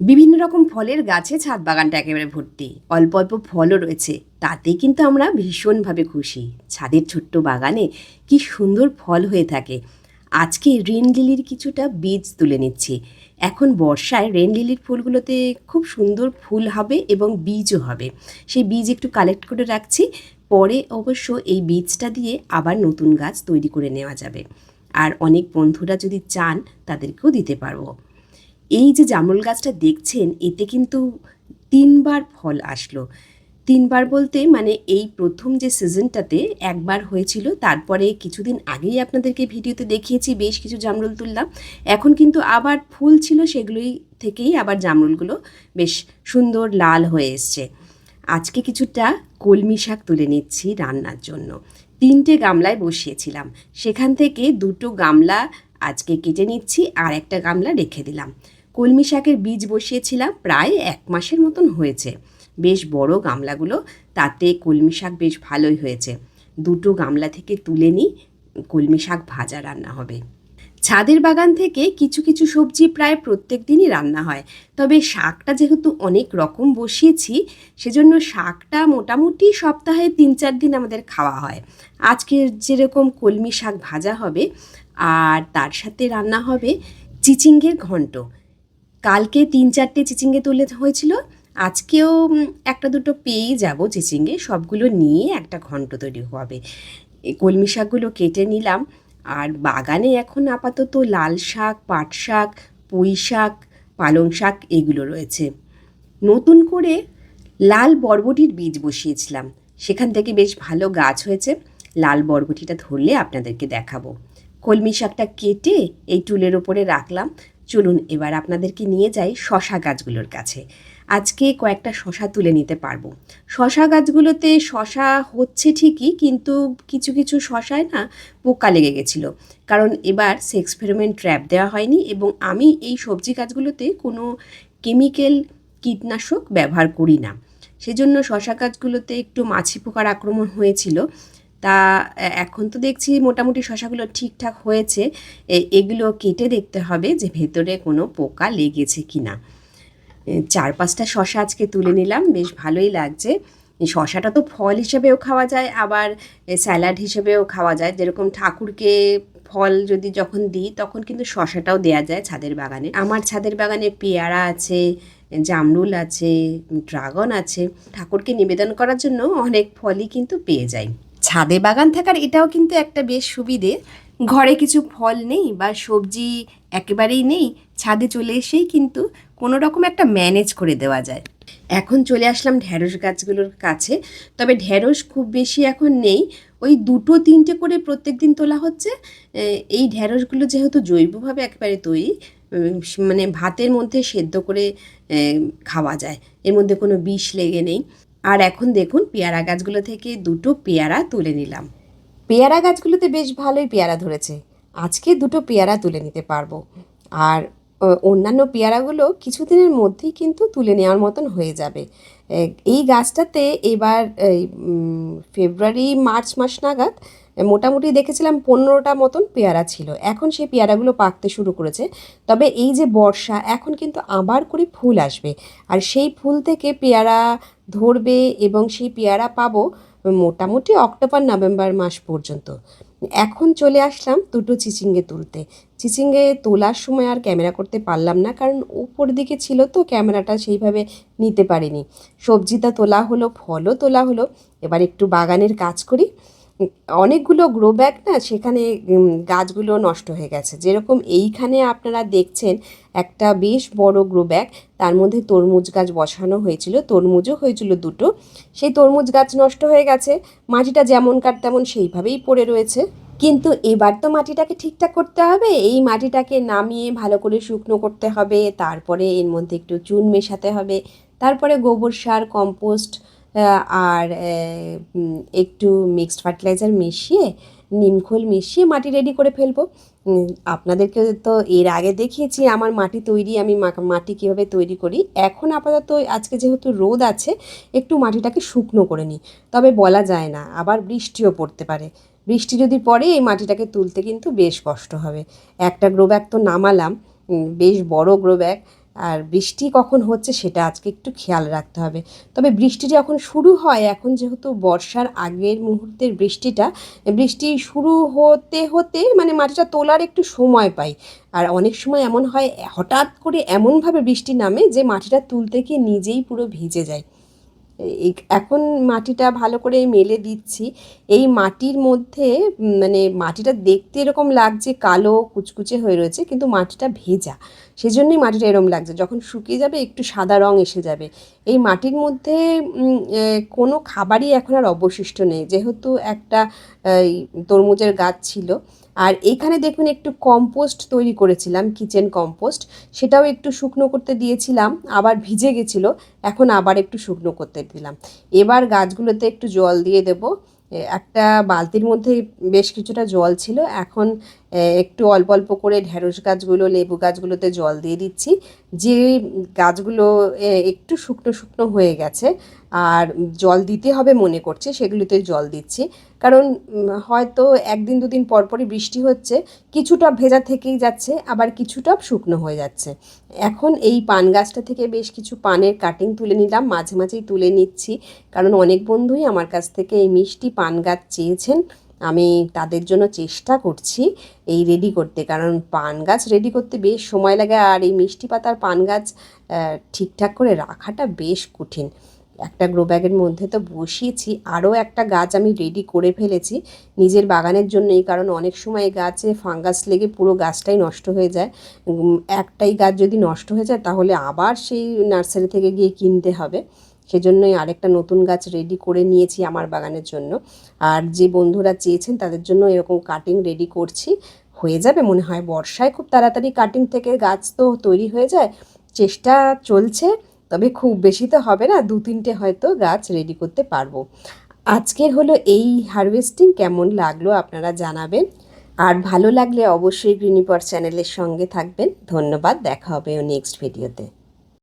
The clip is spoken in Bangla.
বিভিন্ন রকম ফলের গাছে ছাদ বাগানটা একেবারে ভর্তি। অল্প অল্প ফলও রয়েছে। তাতে কিন্তু আমরা ভীষণভাবে খুশি। ছাদের ছোট্ট বাগানে কি সুন্দর ফল হয়ে থাকে। আজকে রেন লিলির কিছুটা বীজ তুলে নিচ্ছি। এখন বর্ষায় রেন লিলির ফুলগুলোতে খুব সুন্দর ফুল হবে এবং বীজও হবে। সেই বীজ একটু কালেক্ট করে রাখছি। পরে অবশ্য এই বীজটা দিয়ে আবার নতুন গাছ তৈরি করে নেওয়া যাবে। আর অনেক বন্ধুরা যদি চান, তাদেরকেও দিতে পারব। এই যে জামরুল গাছটা দেখছেন, এতে কিন্তু তিনবার ফল আসলো। তিনবার বলতে মানে এই প্রথম যে সিজনটাতে একবার হয়েছিল, তারপরে কিছুদিন আগেই আপনাদেরকে ভিডিওতে দেখিয়েছি, বেশ কিছু জামরুল তুললাম। এখন কিন্তু আবার ফুল ছিল, সেগুলোই থেকেই আবার জামরুলগুলো বেশ সুন্দর লাল হয়ে এসছে। আজকে কিছুটা কলমি শাক তুলে নিচ্ছি রান্নার জন্য। তিনটে গামলায় বসিয়েছিলাম। সেখান থেকে দুটো গামলা আজকে কেটে নিচ্ছি, আর একটা গামলা রেখে দিলাম। কলমি শাকের বীজ বসিয়েছিলাম প্রায় এক মাসের মতন হয়েছে। বেশ বড় গামলাগুলো, তাতে কলমি শাক বেশ ভালোই হয়েছে। দুটো গামলা থেকে তুলে নিই, কলমি শাক ভাজা রান্না হবে। ছাদের বাগান থেকে কিছু কিছু সবজি প্রায় প্রত্যেক দিনই রান্না হয়। তবে শাকটা যেহেতু অনেক রকম বসিয়েছি, সেজন্য শাকটা মোটামুটি সপ্তাহে তিন চার দিন আমাদের খাওয়া হয়। আজকে যেরকম কলমি শাক ভাজা হবে, আর তার সাথে রান্না হবে চিচিঙ্গের ঘন্ট। কালকে তিন চারটে চিচিঙ্গে তুলে হয়েছিল। আজকেও একটা দুটো পেয়েই যাব চিচিঙ্গে। সবগুলো নিয়ে একটা ঘন্ট তৈরি হবে। এই কলমি শাকগুলো কেটে নিলাম। আর বাগানে এখন আপাতত লাল শাক, পাট শাক, পুঁই শাক, পালং শাক এগুলো রয়েছে। নতুন করে লাল বরবটির বীজ বসিয়েছিলাম। সেখান থেকে বেশ ভালো গাছ হয়েছে। লাল বরবটিটা ধরলে আপনাদেরকে দেখাবো। কলমি শাকটা কেটে এই টুলের ওপরে রাখলাম। চলুন এবার আপনাদেরকে নিয়ে যাই শশা গাছগুলোর কাছে। আজকে কয়েকটা শশা তুলে নিতে পারব। শশা গাছগুলোতে শশা হচ্ছে ঠিকই, কিন্তু কিছু কিছু শশায় না পোকা লেগে গেছিল। কারণ এবার সেক্স ফেরোমেন ট্র্যাপ দেওয়া হয়নি এবং আমি এই সবজি গাছগুলোতে কোনো কেমিক্যাল কীটনাশক ব্যবহার করি না। সেজন্য শশা গাছগুলোতে একটু মাছি পোকার আক্রমণ হয়েছিল। তা এখন তো দেখছি মোটামুটি শশাগুলো ঠিকঠাক হয়েছে। এগুলো কেটে দেখতে হবে যে ভেতরে কোনো পোকা লেগেছে কি না চার পাঁচটা শশা আজকে তুলে নিলাম, বেশ ভালোই লাগছে। শশাটা তো ফল হিসেবেও খাওয়া যায়, আবার স্যালাড হিসেবেও খাওয়া যায়। যেরকম ঠাকুরকে ফল যদি যখন দিই, তখন কিন্তু শশাটাও দেয়া যায় ছাদের বাগানে। আমার ছাদের বাগানে পেয়ারা আছে, জামরুল আছে, ড্রাগন আছে। ঠাকুরকে নিবেদন করার জন্য অনেক ফলই কিন্তু পেয়ে যাই। ছাদে বাগান থাকার এটাও কিন্তু একটা বেশ সুবিধে। ঘরে কিছু ফল নেই বা সবজি একেবারেই নেই, ছাদে চলে এসেই কিন্তু কোনো রকম একটা ম্যানেজ করে দেওয়া যায়। এখন চলে আসলাম ঢ্যাঁড়স গাছগুলোর কাছে, তবে ঢ্যাঁড়স খুব বেশি এখন নেই। ওই দুটো তিনটে করে প্রত্যেক দিন তোলা হচ্ছে। এই ঢ্যাঁড়সগুলো যেহেতু জৈবভাবে একেবারে তৈরি মানে ভাতের মধ্যে সেদ্ধ করে খাওয়া যায়। এর মধ্যে কোনো বিষ লেগে নেই। আর এখন দেখুন পেয়ারা গাছগুলো থেকে দুটো পেয়ারা তুলে নিলাম। পেয়ারা গাছগুলোতে বেশ ভালোই পেয়ারা ধরেছে। আজকে দুটো পেয়ারা তুলে নিতে পারব। আর অন্যান্য পেয়ারাগুলো কিছুদিনের মধ্যেই কিন্তু তুলে নেওয়ার মতন হয়ে যাবে। এই গাছটাতে এবার এই ফেব্রুয়ারি, মার্চ মাস নাগাদ মোটামুটি দেখেছিলাম পনেরোটা মতন পেয়ারা ছিল। এখন সেই পেয়ারাগুলো পাকতে শুরু করেছে। তবে এই যে বর্ষা, এখন কিন্তু আবার করে ফুল আসবে। আর সেই ফুল থেকে পেয়ারা ধরবে এবং সেই পেয়ারা পাবো মোটামুটি অক্টোবর, নভেম্বর মাস পর্যন্ত। এখন চলে আসলাম দুটো চিচিঙ্গে তুলতে। চিচিঙ্গে তোলার সময় আর ক্যামেরা করতে পারলাম না, কারণ উপর দিকে ছিল তো, ক্যামেরাটা সেইভাবে নিতে পারিনি। সবজিটা তোলা হলো, ফলও তোলা হলো। এবার একটু বাগানের কাজ করি। অনেকগুলো গ্রো ব্যাগ না সেখানে গাছগুলো নষ্ট হয়ে গেছে। যেরকম এইখানে আপনারা দেখছেন একটা বেশ বড় গ্রো ব্যাগ তার মধ্যে তরমুজ গাছ বসানো হয়েছিল, তরমুজও হয়েছিল দুটো। সেই তরমুজ গাছ নষ্ট হয়ে গেছে, মাটিটা যেমনকার তেমন সেইভাবেই পড়ে রয়েছে। কিন্তু এবার তো মাটিটাকে ঠিকঠাক করতে হবে, এই মাটিটাকে নামিয়ে ভালো করে শুকনো করতে হবে, তারপরে এর মধ্যে একটু চুন মেশাতে হবে, তারপরে গোবর সার, কম্পোস্ট আর একটু মিক্সড ফার্টিলাইজার মিশিয়ে নিমখোল মিশিয়ে মাটি রেডি করে ফেলব। আপনাদেরকে তো এর আগে দেখিয়েছি, আমার মাটি তৈরি, আমি মাটি কীভাবে তৈরি করি। এখন আপাতত আজকে যেহেতু রোদ আছে, একটু মাটিটাকে শুকনো করে নিই। তবে বলা যায় না, আবার বৃষ্টিও পড়তে পারে। বৃষ্টি যদি পড়ে, এই মাটিটাকে তুলতে কিন্তু বেশ কষ্ট হবে। একটা গ্রো ব্যাগ তো নামালাম বেশ বড় গ্রো ব্যাগ আর বৃষ্টি কখন হচ্ছে সেটা আজকে একটু খেয়াল রাখতে হবে। তবে বৃষ্টি যখন শুরু হয়, এখন যেহেতু বর্ষার আগের মুহূর্তের বৃষ্টিটা, বৃষ্টি শুরু হতে হতে মানে মাটিটা তোলার একটু সময় পাই। আর অনেক সময় এমন হয়, হঠাৎ করে এমনভাবে বৃষ্টি নামে যে মাটিটা তুলতে গিয়ে নিজেই পুরো ভিজে যায়। এখন মাটিটা ভালো করে মেলে দিচ্ছি। এই মাটির মধ্যে মানে মাটিটা দেখতে এরকম লাগছে কালো, কুচকুচে হয়ে রয়েছে, কিন্তু মাটিটা ভেজা। সেজন্যই মাটিটা এরকম লাগছে। যখন শুকিয়ে যাবে, একটু সাদা রং এসে যাবে। এই মাটির মধ্যে কোনো খাবারই এখন আর অবশিষ্ট নেই। যেহেতু একটা তরমুজের গাছ ছিল আর এখানে দেখুন একটু কম্পোস্ট তৈরি করেছিলাম কিচেন কম্পোস্ট সেটাও একটু শুকনো করতে দিয়েছিলাম, আবার ভিজে গেছিল, এখন আবার একটু শুকনো করতে দিলাম। এবার গাছগুলোতে একটু জল দিয়ে দেব। একটা বালতির মধ্যে বেশ কিছুটা জল ছিল, এখন একটু অল্প অল্প করে ঢেঁড়স গাছগুলো, লেবু গাছগুলোতে জল দিয়ে দিচ্ছি। যে গাছগুলো একটু শুকনো শুকনো হয়ে গেছে আর জল দিতে হবে মনে করছে, সেগুলোতে জল দিচ্ছি। কারণ হয়তো একদিন দুদিন পর পরই বৃষ্টি হচ্ছে, কিছুটা ভেজা থেকেই যাচ্ছে, আবার কিছুটা শুকনো হয়ে যাচ্ছে। এখন এই পান গাছটা থেকে বেশ কিছু পানের কাটিং তুলে নিলাম, মাঝে মাঝেই তুলে নিচ্ছি। কারণ অনেক বন্ধুই আমার কাছ থেকে এই মিষ্টি পান গাছ চেয়েছেন। আমি তাদের জন্য চেষ্টা করছি এই রেডি করতে, কারণ পান গাছ রেডি করতে বেশ সময় লাগে, আর এই মিষ্টি পাতার পান গাছ ঠিকঠাক করে রাখাটা বেশ কঠিন। একটা গ্রো ব্যাগের মধ্যে তো বসিয়েছি। আরও একটা গাছ আমি রেডি করে ফেলেছি। নিজের বাগানের জন্যই কারণ অনেক সময় গাছে ফাঙ্গাস লেগে পুরো গাছটাই নষ্ট হয়ে যায়। একটাই গাছ যদি নষ্ট হয়ে যায় তাহলে আবার সেই নার্সারি থেকে গিয়ে কিনতে হবে। সেজন্যই আরেকটা নতুন গাছ রেডি করে নিয়েছি আমার বাগানের জন্য। আর যে বন্ধুরা চেয়েছেন তাদের জন্য এরকম কাটিং রেডি করছি। হয়ে যাবে মনে হয়। বর্ষায় খুব তাড়াতাড়ি কাটিং থেকে গাছ তো তৈরি হয়ে যায়। চেষ্টা চলছে। তবে খুব বেশি তো হবে না, দু তিনটে হয়তো গাছ রেডি করতে পারব। আজকের হলো এই হারভেস্টিং কেমন লাগল আপনারা জানাবেন। আর ভালো লাগলে অবশ্যই গ্রিনিপট চ্যানেলের সঙ্গে থাকবেন। ধন্যবাদ, দেখা হবে নেক্সট ভিডিওতে